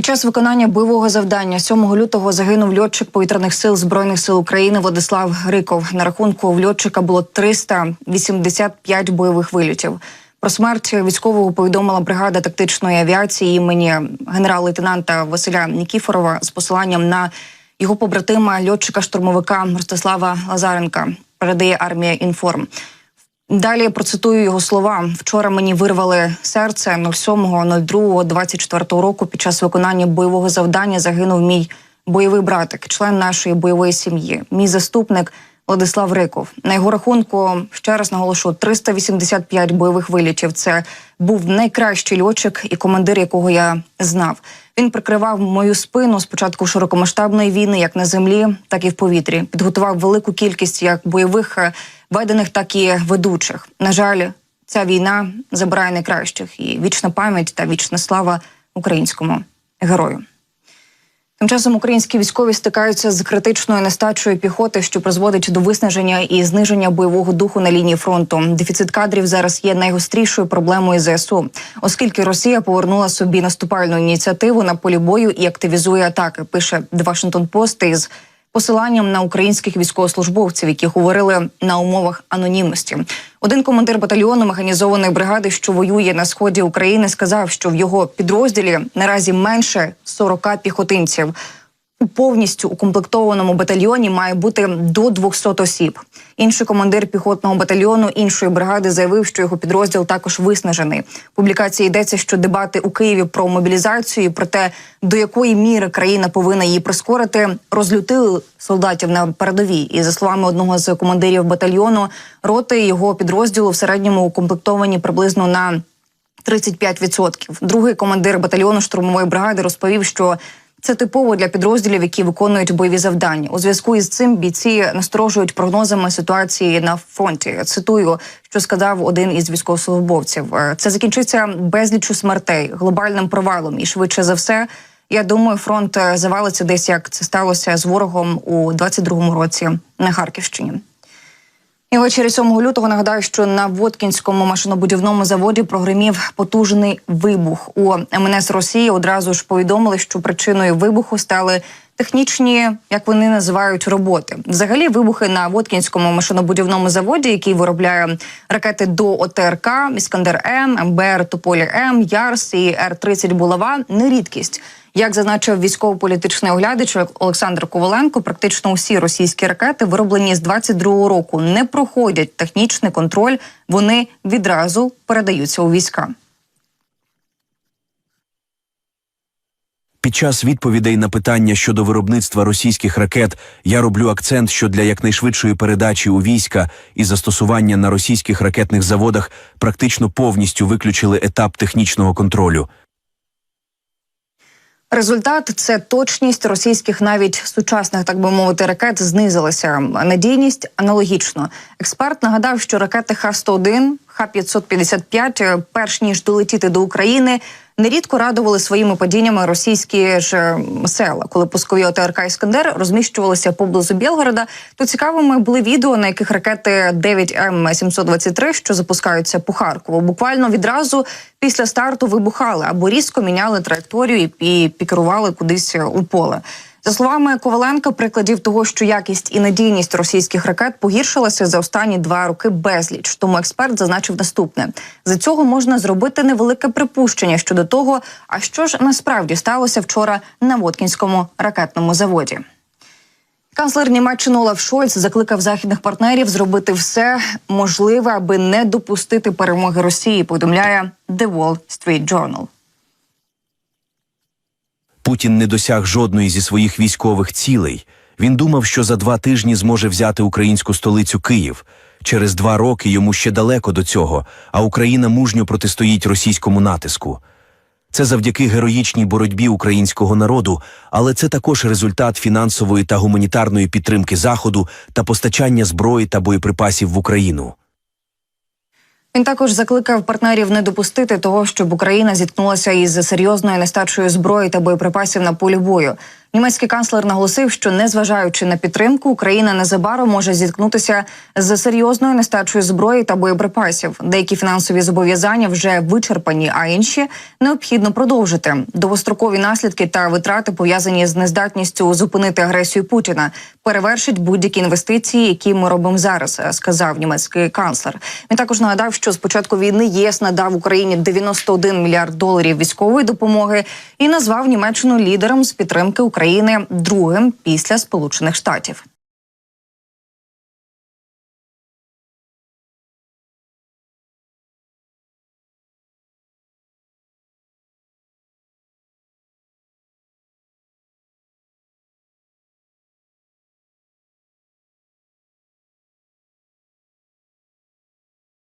Під час виконання бойового завдання 7 лютого загинув льотчик повітряних сил збройних сил України Владислав Гриков. На рахунку в льотчика було 385 бойових вильотів. Про смерть військового повідомила бригада тактичної авіації імені генерал-лейтенанта Василя Нікіфорова з посиланням на його побратима льотчика-штурмовика Ростислава Лазаренка. Передає армія інформ. Далі процитую його слова. Вчора мені вирвали серце 07.02.24 року. Під час виконання бойового завдання загинув мій бойовий братик, член нашої бойової сім'ї. Мій заступник Владислав Риков. На його рахунку ще раз наголошу 385 бойових вилітів. Це був найкращий льотчик і командир, якого я знав. Він прикривав мою спину спочатку широкомасштабної війни, як на землі, так і в повітрі. Підготував велику кількість як бойових ведених, так і ведучих. На жаль, ця війна забирає найкращих і вічна пам'ять та вічна слава українському герою. Тим часом українські військові стикаються з критичною нестачею піхоти, що призводить до виснаження і зниження бойового духу на лінії фронту. Дефіцит кадрів зараз є найгострішою проблемою ЗСУ, оскільки Росія повернула собі наступальну ініціативу на полі бою і активізує атаки. Пише The Washington Post із посиланням на українських військовослужбовців, які говорили на умовах анонімності. Один командир батальйону механізованої бригади, що воює на сході України, сказав, що в його підрозділі наразі менше 40 піхотинців. У повністю укомплектованому батальйоні має бути до 200 осіб. Інший командир піхотного батальйону іншої бригади заявив, що його підрозділ також виснажений. Публікації йдеться, що дебати у Києві про мобілізацію, і про те, до якої міри країна повинна її прискорити, розлютили солдатів на передовій. І за словами одного з командирів батальйону, роти його підрозділу в середньому укомплектовані приблизно на 35%. Другий командир батальйону штурмової бригади розповів, що це типово для підрозділів, які виконують бойові завдання. У зв'язку із цим бійці насторожують прогнозами ситуації на фронті. Цитую, що сказав один із військовослужбовців: Е, це закінчиться безлічу смертей, глобальним провалом, і швидше за все. Я думаю, фронт е, завалиться десь як це сталося з ворогом у 22-му році на Харківщині. І ввечері 7 лютого нагадаю, що на Воткінському машинобудівному заводі прогримів потужний вибух. У МНС Росії одразу ж повідомили, що причиною вибуху стали технічні, як вони називають, роботи. Взагалі, вибухи на Воткінському машинобудівному заводі, який виробляє ракети до ОТРК, Іскандер М, МБР Тополі М, Ярс і Р 30 Булава не рідкість. Як зазначив військово-політичний оглядач Олександр Коваленко, практично усі російські ракети, вироблені з 22-го року, не проходять технічний контроль. Вони відразу передаються у війська. Під час відповідей на питання щодо виробництва російських ракет я роблю акцент, що для якнайшвидшої передачі у війська і застосування на російських ракетних заводах практично повністю виключили етап технічного контролю. Результат це точність російських, навіть сучасних, так би мовити, ракет знизилася. Надійність аналогічно. Експерт нагадав, що ракети Х-101, Х-555, перш ніж долетіти до України, нерідко радували своїми падіннями російські ж е, села. Коли пускові ОТРК Іскандер розміщувалися поблизу Білгорода, то цікавими були відео, на яких ракети 9М723, що запускаються по Харкову, буквально відразу після старту вибухали або різко міняли траєкторію і пікерували кудись у поле. За словами Коваленка, прикладів того, що якість і надійність російських ракет погіршилася за останні два роки безліч. Тому експерт зазначив наступне: за цього можна зробити невелике припущення щодо того, а що ж насправді сталося вчора на Воткінському ракетному заводі. Канцлер Німеччини Олаф Шольц закликав західних партнерів зробити все можливе, аби не допустити перемоги Росії. Повідомляє The Wall Street Journal. Путін не досяг жодної зі своїх військових цілей. Він думав, що за два тижні зможе взяти українську столицю Київ. Через два роки йому ще далеко до цього, а Україна мужньо протистоїть російському натиску. Це завдяки героїчній боротьбі українського народу, але це також результат фінансової та гуманітарної підтримки Заходу та постачання зброї та боєприпасів в Україну. Він також закликав партнерів не допустити того, щоб Україна зіткнулася із серйозною нестачею зброї та боєприпасів на полі бою. Німецький канцлер наголосив, що незважаючи на підтримку, Україна незабаром може зіткнутися з серйозною нестачею зброї та боєприпасів. Деякі фінансові зобов'язання вже вичерпані, а інші необхідно продовжити. Довгострокові наслідки та витрати пов'язані з нездатністю зупинити агресію Путіна, перевершить будь-які інвестиції, які ми робимо зараз, сказав німецький канцлер. Він також нагадав, що з початку війни ЄС надав Україні 91 мільярд доларів військової допомоги і назвав Німеччину лідером з підтримки України другим після Сполучених Штатів.